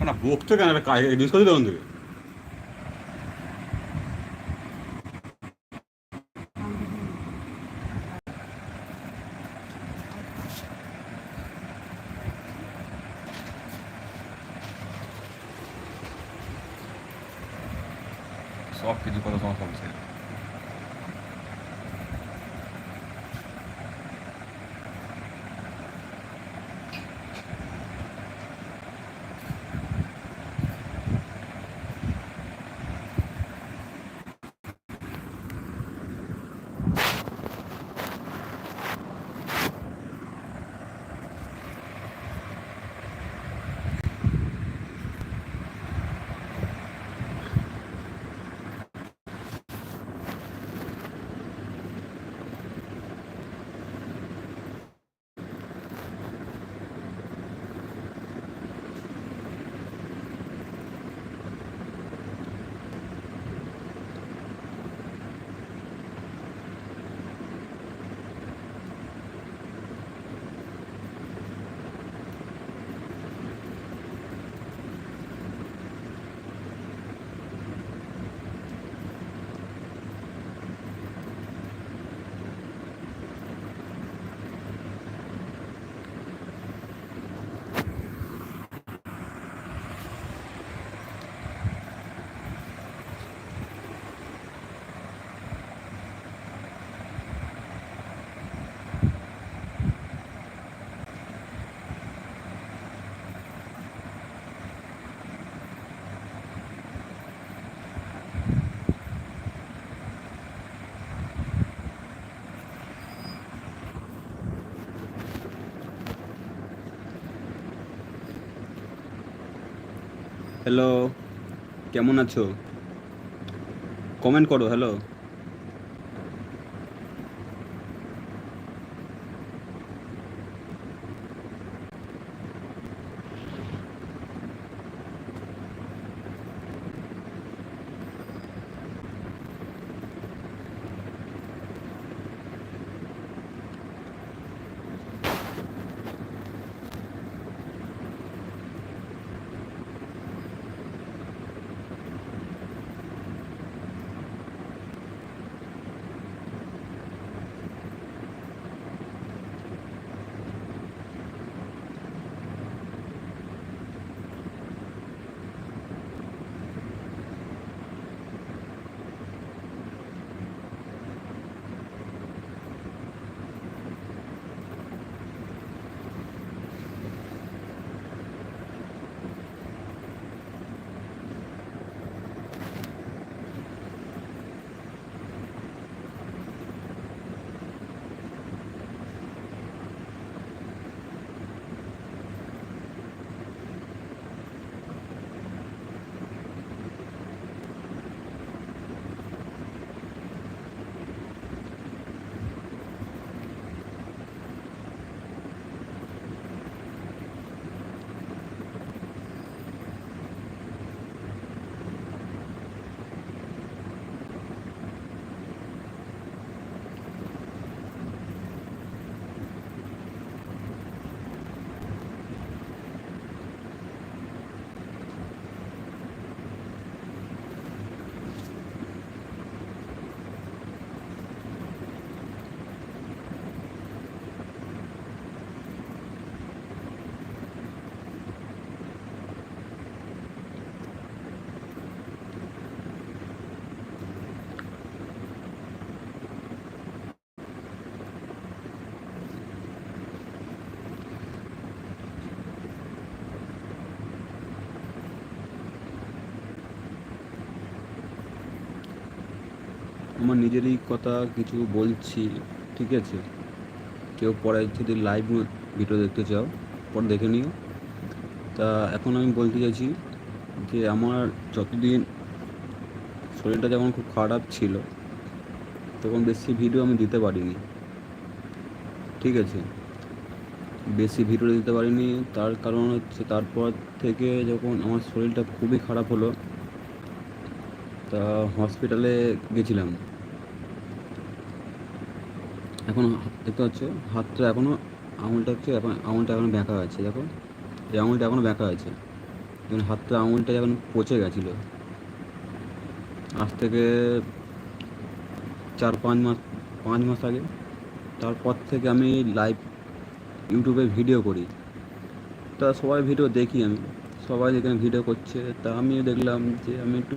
না বকছো কেন? জিনিস করতে তখন থেকে সব কিছু কথা তোমার সব হ্যালো কেমন আছো? কমেন্ট করো হ্যালো আমার নিজেরই কথা কিছু বলছি, ঠিক আছে? কেউ পরে যদি লাইভ ভিডিও দেখতে চাও, পরে দেখে নিও। তা এখন আমি বলতে চাইছি যে আমার যতদিন শরীরটা যখন খুব খারাপ ছিল, তখন বেশি ভিডিও আমি দিতে পারিনি। ঠিক আছে? বেশি ভিডিও দিতে পারিনি, তার কারণ হচ্ছে তারপর থেকে যখন আমার শরীরটা খুবই খারাপ হলো, তা হসপিটালে গেছিলাম। এখন দেখতে পাচ্ছ? হাতটা এখনও আঙুলটা হচ্ছে এখন, আঙুলটা এখনও ব্যাঁকা আছে, দেখো? এই আঙুলটা এখনও ব্যাকা আছে। যেমন হাতটা, আঙুলটা এখন পচে গেছিল, আজ থেকে চার, পাঁচ মাস পাঁচ মাস আগে, তারপর থেকে আমি লাইভ ইউটিউবে ভিডিও করি। তা সবাই ভিডিও দেখি আমি। সবাই যেখানে ভিডিও করছে, তা আমিও দেখলাম যে আমি একটু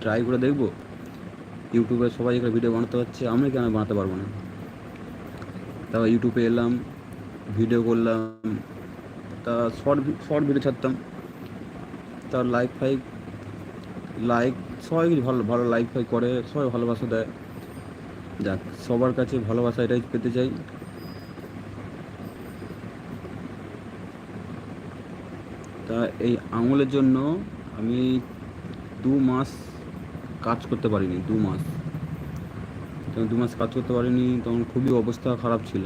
ট্রাই করে দেখব। ইউটিউবে সবাই এখানে ভিডিও বানাতে হচ্ছে আমি কেন বানাতে পারব না? তারপর ইউটিউবে এলাম ভিডিও করলাম, তা শর্ট শর্ট ভিডিও ছাড়তাম। তার লাইক ফাইক লাইক সবাই ভালো ভালো লাইক ফাইক করে, সবাই ভালোবাসা দেয়। যাক, সবার কাছে ভালোবাসা এটাই পেতে চাই। তা এই আঙুলের জন্য আমি দু মাস কাজ করতে পারিনি, দু মাস। দু মাস কাজ করতে পারিনি, তখন খুবই অবস্থা খারাপ ছিল।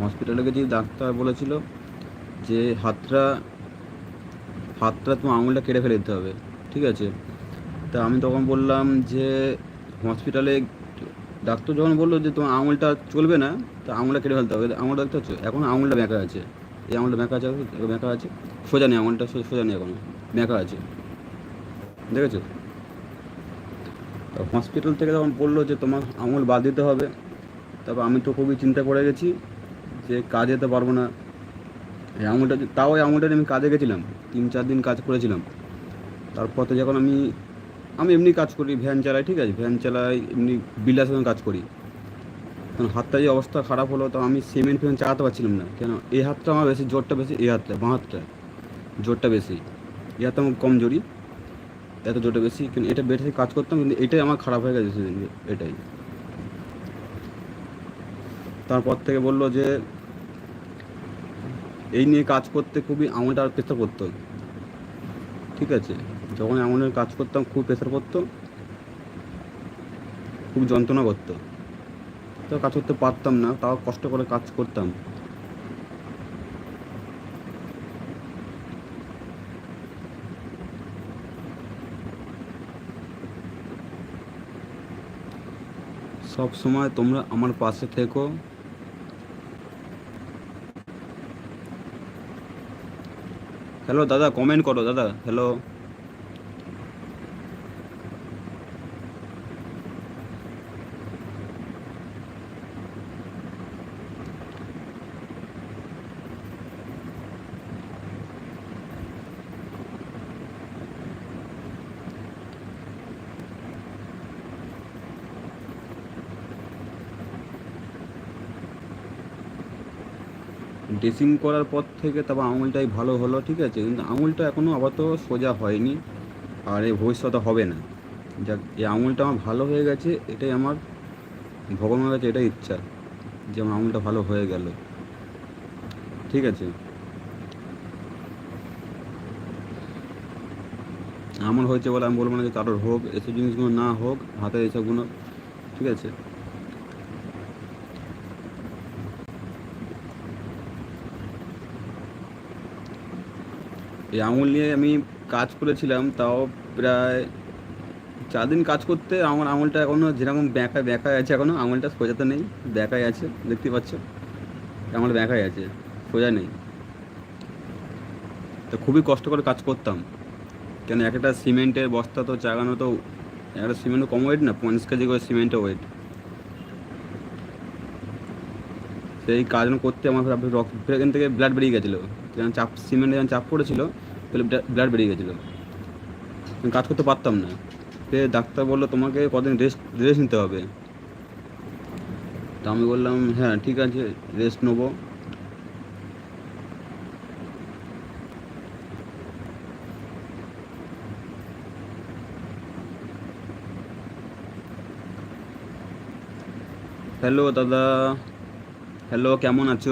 হসপিটালে গেছি ডাক্তার বলেছিল যে হাতটা হাতটা তোমার আঙুলটা কেটে ফেলে দিতে হবে, ঠিক আছে? তা আমি তখন বললাম যে হসপিটালে ডাক্তার যখন বলল যে তোমার আঙুলটা চলবে না, তা আঙুলটা কেটে ফেলতে হবে। আঙুলটা দেখতে হচ্ছে এখন আঙুলটা ব্যাঁকা আছে। এই আঙুলটা ব্যাঁকা আছে ব্যাঁকা আছে। সোজা নেই, আঙুলটা সোজা নেই এখন। ব্যাঁকা আছে। দেখেছ? তো হসপিটাল থেকে তখন বলল যে তোমার আঙুল বাদ দিতে হবে। তারপর আমি তো খুবই চিন্তা করে গেছি যে কাজ যেতে পারব না। এই আঙুলটা তাও এই আঙুলটা আমি কাজে গেছিলাম, তিন চার দিন কাজ করেছিলাম। তারপর তো যখন আমি আমি এমনি কাজ করি ভ্যান চালাই, ঠিক আছে? ভ্যান চালাই, এমনি বিলাসের কাজ করি। তখন হাতটা যে অবস্থা খারাপ হলো তো আমি সিমেন্ট ফিমেন্ট চালাতে পারছিলাম না। কেন? এই হাতটা আমার বেশি, জোরটা বেশি, এই হাতটা, বাঁ হাতটা, জোরটা বেশি। এই হাতটা আমার কমজোরি এত জোটে বেশি, কিন্তু এটা বেশি কাজ করতাম, কিন্তু এটাই আমার খারাপ হয়ে গেছে সেদিন এটাই। তারপর থেকে বলল যে, এই নিয়ে কাজ করতে খুবই আঙুলটা আর প্রেসার পড়তো ঠিক আছে? যখন আঙুলের কাজ করতাম, খুব প্রেসার পড়তো খুব যন্ত্রণা করতো। তো কাজ করতে পারতাম না, তাও কষ্ট করে কাজ করতাম। সব সময় তোমরা আমার পাশে থেকো। হ্যালো দাদা কমেন্ট করো দাদা। হ্যালো ড্রেসিং করার পর থেকে তারপর আঙুলটাই ভালো হলো, ঠিক আছে? কিন্তু আঙুলটা এখনও আপাতত সোজা হয়নি, আর এই ভবিষ্যতে হবে না। যাক, এই আঙুলটা আমার ভালো হয়ে গেছে, এটাই আমার, ভগবানের কাছে এটাই ইচ্ছা, যে আমার আঙুলটা ভালো হয়ে গেল। ঠিক আছে? আমার হয়েছে বলে আমি বলব না যে কারোর হোক, এসব জিনিসগুলো না হোক হাতে এসবগুলো, ঠিক আছে? এই আঙুল নিয়ে আমি কাজ করেছিলাম, তাও প্রায় চার দিন কাজ করতে আমার আঙুলটা এখনও যেরকম ব্যাঁকা ব্যাঁকায় আছে এখনও আঙুলটা সোজাতে নেই ব্যাঁকায় আছে, দেখতে পাচ্ছ? আমার ব্যাঁকায় আছে, সোজা নেই। তো খুবই কষ্ট করে কাজ করতাম। কেন একটা সিমেন্টের বস্তা তো চাগানো তো, একটা সিমেন্ট কম ওয়েট না, পঞ্চাশ কেজি করে সিমেন্টের ওয়েট সেই কাজ করতে আমার রক্ত এখান থেকে ব্লাড বেরিয়ে গেছিল। যখন চাপ, সিমেন্টে যখন চাপ পড়েছিল, তাহলে ব্লাড বেরিয়ে গেছিল। কাজ করতে পারতাম না। সে ডাক্তার বলল, তোমাকে কদিন রেস্ট রেস্ট নিতে হবে। তা আমি বললাম হ্যাঁ ঠিক আছে রেস্ট নেব। হ্যালো, দাদা। হ্যালো কেমন আছো?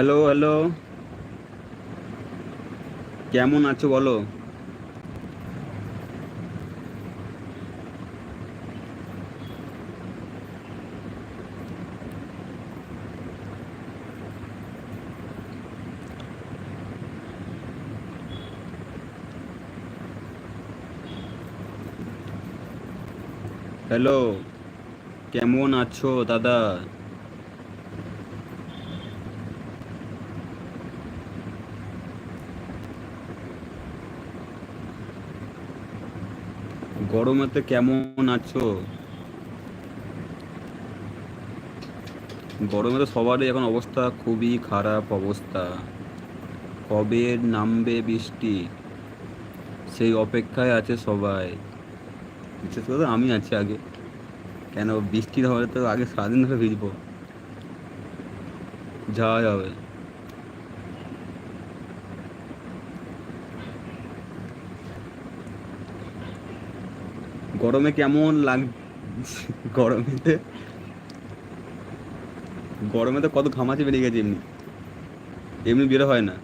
হ্যালো হ্যালো কেমন আছো বলো? হ্যালো কেমন আছো দাদা? গরমেতে কেমন আছো? গরমে তো সবারই এখন অবস্থা খুবই খারাপ অবস্থা। কবে নামবে বৃষ্টি? সেই অপেক্ষায় আছে সবাই। বিশেষ করে আমি আছি আগে। কেন বৃষ্টি হলে তো আগে সারাদিন ধরে ভিজবো। যাওয়া যাবে। গরমে কেমন লাগ গরমেতে গরমে তো কত ঘামাচি বেরিয়ে গেছে এমনি। এমনি বেরো হয় না।